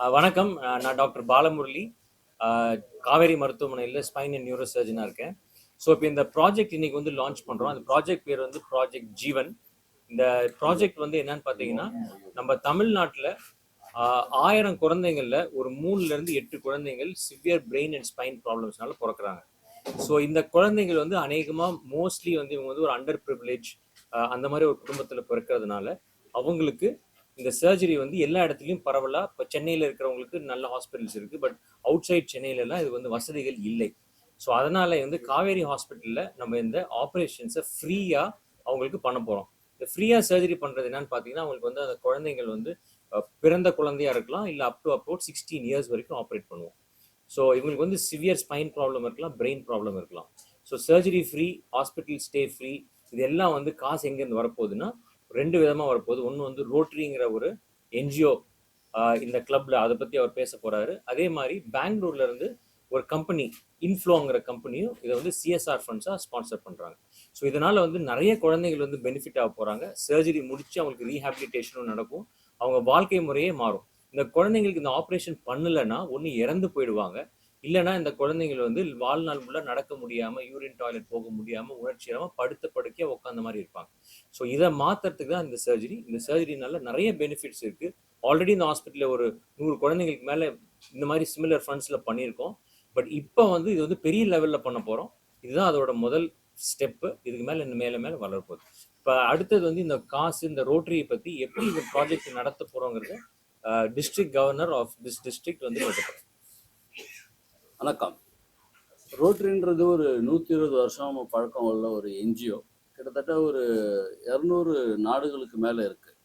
வணக்கம். நான் டாக்டர் பாலமுரளி. காவேரி மருத்துவமனையில் ஸ்பைன் அண்ட் நியூரோ சர்ஜனாக இருக்கேன். ஸோ இப்போ இந்த ப்ராஜெக்ட் இன்னைக்கு வந்து லான்ச் பண்ணுறோம் அந்த ப்ராஜெக்ட் பேர் வந்து ப்ராஜெக்ட் ஜீவன் இந்த ப்ராஜெக்ட் வந்து என்னன்னு பார்த்தீங்கன்னா நம்ம தமிழ்நாட்டில் ஆயிரம் குழந்தைங்களில் ஒரு மூணுலேருந்து எட்டு குழந்தைகள் சிவியர் பிரெயின் அண்ட் ஸ்பைன் ப்ராப்ளம்ஸ்னால பிறக்கிறாங்க. ஸோ இந்த குழந்தைகள் வந்து அநேகமாக மோஸ்ட்லி வந்து இவங்க வந்து ஒரு அண்டர் ப்ரிவிலேஜ் அந்த மாதிரி ஒரு குடும்பத்தில் பிறக்கிறதுனால அவங்களுக்கு இந்த சர்ஜரி வந்து எல்லா இடத்துலையும் பரவலா. இப்போ சென்னையில் இருக்கிறவங்களுக்கு நல்ல ஹாஸ்பிட்டல்ஸ் இருக்குது பட் அவுட் சைட் சென்னையிலலாம் இது வந்து வசதிகள் இல்லை. ஸோ அதனால வந்து காவேரி ஹாஸ்பிட்டலில் நம்ம இந்த ஆப்ரேஷன்ஸை ஃப்ரீயாக அவங்களுக்கு பண்ண போகிறோம் இந்த ஃப்ரீயாக சர்ஜரி பண்ணுறது என்னன்னு பார்த்தீங்கன்னா அவங்களுக்கு வந்து அந்த குழந்தைகள் வந்து பிறந்த குழந்தையா இருக்கலாம். இல்லை up to abroad sixteen years வரைக்கும் ஆப்ரேட் பண்ணுவோம். ஸோ இவங்களுக்கு வந்து சிவியர் ஸ்பைன் ப்ராப்ளம் இருக்கலாம் பிரெயின் ப்ராப்ளம் இருக்கலாம். So surgery free hospital stay free இது எல்லாம் வந்து காசு எங்கேருந்து வரப்போகுதுன்னா ரெண்டு விதமாக வரப்போகுது. ஒன்று வந்து ரோட்ரிங்கிற ஒரு என்ஜிஓ இந்த கிளப்ல அதை பற்றி அவர் பேச போறாரு. அதே மாதிரி பெங்களூர்ல இருந்து ஒரு கம்பெனி இன்ஃப்ளோங்கிற கம்பெனியும் இதை வந்து சிஎஸ்ஆர் ஃபண்ட்ஸாக ஸ்பான்சர் பண்ணுறாங்க ஸோ இதனால் வந்து நிறைய குழந்தைகள் வந்து பெனிஃபிட் ஆக போகிறாங்க சர்ஜரி முடித்து அவங்களுக்கு ரீஹாபிலிட்டேஷனும் நடக்கும். அவங்க வாழ்க்கை முறையே மாறும். இந்த குழந்தைங்களுக்கு இந்த ஆப்ரேஷன் பண்ணலைன்னா ஒன்று இறந்து போயிடுவாங்க. இல்லைன்னா இந்த குழந்தைகள் வந்து வாழ்நாள் ஃபுல்லாக நடக்க முடியாமல் யூரின் டாய்லெட் போக முடியாமல் உணர்ச்சி இல்லாமல் படுத்த படுக்கையாக உட்காந்த மாதிரி இருப்பாங்க. ஸோ இதை மாற்றுறதுக்கு தான் இந்த சர்ஜரி இந்த சர்ஜரினால நிறைய பெனிஃபிட்ஸ் இருக்குது ஆல்ரெடி இந்த ஹாஸ்பிட்டலில் ஒரு நூறு குழந்தைங்களுக்கு மேலே இந்த மாதிரி சிமிலர் ஃபண்ட்ஸில் பண்ணியிருக்கோம். பட் இப்போ வந்து இது வந்து பெரிய லெவலில் பண்ண போகிறோம் இதுதான் அதோட முதல் ஸ்டெப்பு இதுக்கு மேலே இன்னும் மேலே மேலே வளரப்போகுது இப்போ அடுத்தது வந்து இந்த காசு இந்த ரோட்டரியை பற்றி எப்படி இந்த ப்ராஜெக்ட் நடத்த போகிறோங்கிறத district governor of this district வந்து நடத்தப்போம் வணக்கம். ரோட்ரின்றது ஒரு நூற்றி இருபது வருஷம் பழக்கம் உள்ள ஒரு என்ஜிஓ. கிட்டத்தட்ட ஒரு இரநூறு நாடுகளுக்கு மேலே இருக்குது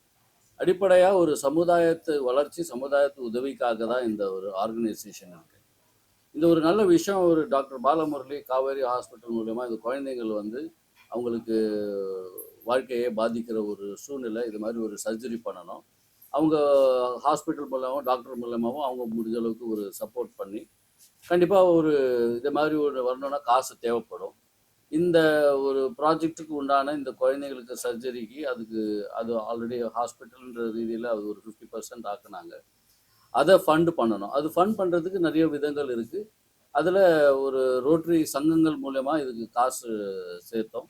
அடிப்படையாக ஒரு சமுதாயத்து வளர்ச்சி சமுதாயத்து உதவிக்காக தான் இந்த ஒரு ஆர்கனைசேஷன் இருக்குது இந்த ஒரு நல்ல விஷயம் ஒரு டாக்டர் பாலமுரளி காவேரி ஹாஸ்பிட்டல் மூலயமா இந்த குழந்தைகள் வந்து அவங்களுக்கு வாழ்க்கையை பாதிக்கிற ஒரு சூழ்நிலை இது மாதிரி ஒரு சர்ஜரி பண்ணணும். அவங்க ஹாஸ்பிட்டல் மூலமாகவும் டாக்டர் மூலமாகவும் அவங்க முடிஞ்ச அளவுக்கு ஒரு சப்போர்ட் பண்ணி கண்டிப்பாக ஒரு இது மாதிரி ஒரு வரணும்னா காசு தேவைப்படும். இந்த ஒரு ப்ராஜெக்ட்டுக்கு உண்டான இந்த குழந்தைங்களுக்கு சர்ஜரிக்கு அதுக்கு அது ஆல்ரெடி ஹாஸ்பிட்டல்ன்ற ரீதியில் அது ஒரு ஃபிஃப்டி பர்சன்ட் ஆக்குனாங்க. அதை ஃபண்ட் பண்ணணும். அது ஃபண்ட் பண்ணுறதுக்கு நிறைய விதங்கள் இருக்குது அதில் ஒரு ரோட்டரி சங்கங்கள் மூலயமா இதுக்கு காசு சேர்த்தோம்.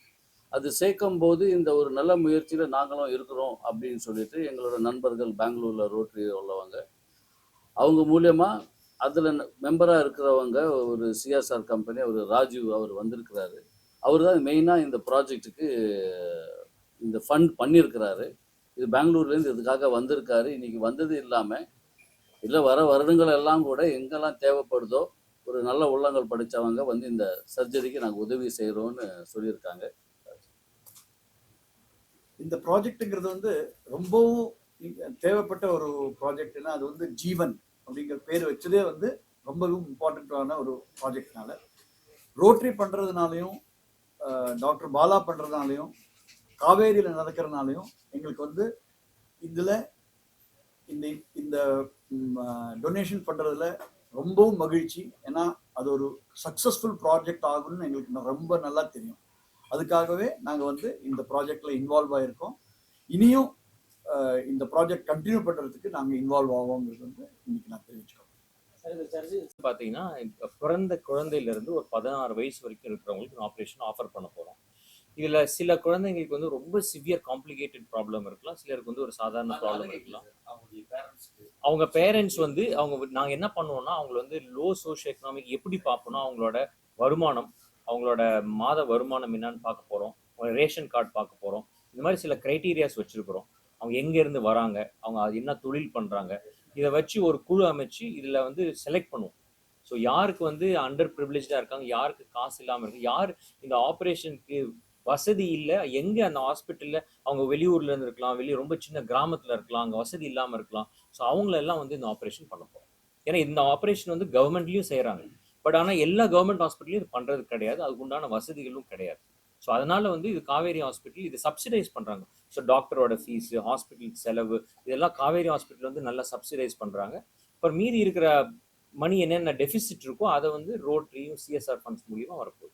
அது சேர்க்கும் போது இந்த ஒரு நல்ல முயற்சியில் நாங்களும் இருக்கிறோம் அப்படின்னு சொல்லிட்டு எங்களோட நண்பர்கள் பெங்களூரில் ரோட்டரி உள்ளவங்க. அவங்க மூலயமா அதில் மெம்பராக இருக்கிறவங்க ஒரு சிஎஸ்ஆர் கம்பெனி அவர் ராஜீவ் அவர் வந்திருக்கிறாரு. அவர் தான் மெயினாக இந்த ப்ராஜெக்ட்டுக்கு இந்த ஃபண்ட் பண்ணியிருக்கிறாரு இது பெங்களூர்லேருந்து இதுக்காக வந்திருக்காரு. இன்றைக்கி வந்தது இல்லாமல் இல்லை வர வருடங்கள் எல்லாம் கூட எங்கெல்லாம் தேவைப்படுதோ ஒரு நல்ல உள்ளங்கள் படித்தவங்க வந்து இந்த சர்ஜரிக்கு நாங்கள் உதவி செய்கிறோம்னு சொல்லியிருக்காங்க. இந்த ப்ராஜெக்ட்டுங்கிறது வந்து ரொம்பவும் தேவைப்பட்ட ஒரு ப்ராஜெக்ட்னா அது வந்து ஜீவன். அப்படிங்கிற பேர் வச்சதே வந்து ரொம்பவும் இம்பார்ட்டண்ட்டான ஒரு ப்ராஜெக்ட்னால. ரோட்டரி பண்ணுறதுனாலையும் டாக்டர் பாலா பண்ணுறதுனாலையும் காவேரியில் நடக்கிறதுனாலையும் எங்களுக்கு வந்து இதில் இந்த இந்த டொனேஷன் பண்ணுறதுல ரொம்பவும் மகிழ்ச்சி. ஏன்னா அது ஒரு சக்ஸஸ்ஃபுல் ப்ராஜெக்ட் ஆகும்னு எங்களுக்கு ரொம்ப நல்லா தெரியும். அதுக்காகவே நாங்கள் வந்து இந்த ப்ராஜெக்டில் இன்வால்வ் ஆகிருக்கோம் இனியும் இந்த ப்ராஜெக்ட் கண்டினியூ பண்ணுறதுக்கு நாங்கள் இன்வால்வ் ஆவோங்கிறது வந்து இன்னைக்கு நான் தெரிவிச்சுக்கிறோம் பார்த்தீங்கன்னா பிறந்த குழந்தையில இருந்து ஒரு பதினாறு வயசு வரைக்கும் இருக்கிறவங்களுக்கு ஆப்ரேஷன் ஆஃபர் பண்ண போறோம். இதுல சில குழந்தைங்களுக்கு வந்து ரொம்ப சிவியர் காம்ப்ளிகேட்டட் ப்ராப்ளம் இருக்கலாம். சிலருக்கு வந்து ஒரு சாதாரண ப்ராப்ளம் இருக்கலாம். அவங்க பேரண்ட்ஸ் வந்து அவங்க நாங்க என்ன பண்ணுவோம்னா அவங்கள வந்து லோ சோஷியோ எக்கனாமிக் எப்படி பார்ப்போம்னா அவங்களோட வருமானம் அவங்களோட மாத வருமானம் என்னன்னு பார்க்க போறோம். ரேஷன் கார்டு பார்க்க போறோம். இந்த மாதிரி சில கிரைட்டீரியாஸ் வச்சிருக்கிறோம். அவங்க எங்க இருந்து வராங்க? அவங்க என்ன தொழில் பண்றாங்க? இதை வச்சு ஒரு குழு அமைச்சு இதில் வந்து செலக்ட் பண்ணுவோம். ஸோ யாருக்கு வந்து அண்டர் ப்ரிவிலேஜாக இருக்காங்க யாருக்கு காசு இல்லாமல் இருக்கு யார் இந்த ஆப்ரேஷனுக்கு வசதி இல்லை எங்கே அந்த ஹாஸ்பிட்டலில் அவங்க வெளியூர்ல இருந்து இருக்கலாம் வெளியே ரொம்ப சின்ன கிராமத்தில் இருக்கலாம் அங்கே வசதி இல்லாமல் இருக்கலாம். ஸோ அவங்களெல்லாம் வந்து இந்த ஆப்ரேஷன் பண்ண போகிறோம் ஏன்னா இந்த ஆப்ரேஷன் வந்து கவர்மெண்ட்லேயும் செய்கிறாங்க பட் ஆனால் எல்லா கவர்மெண்ட் ஹாஸ்பிட்டலையும் இது பண்ணுறது கிடையாது. அதுக்கு உண்டான வசதிகளும் கிடையாது. ஸோ அதனால வந்து இது காவேரி ஹாஸ்பிட்டல் இது சப்சிடைஸ் பண்ணுறாங்க ஸோ டாக்டரோட ஃபீஸ் ஹாஸ்பிட்டல் செலவு இதெல்லாம் காவேரி ஹாஸ்பிட்டல் வந்து நல்லா சப்சிடைஸ் பண்றாங்க. அப்புறம் மீதி இருக்கிற மணி என்னென்ன டெபிசிட் இருக்கோ அதை வந்து ரோட்ரியும் சிஎஸ்ஆர் ஃபண்ட்ஸ் மூலியமா வரப்போகுது.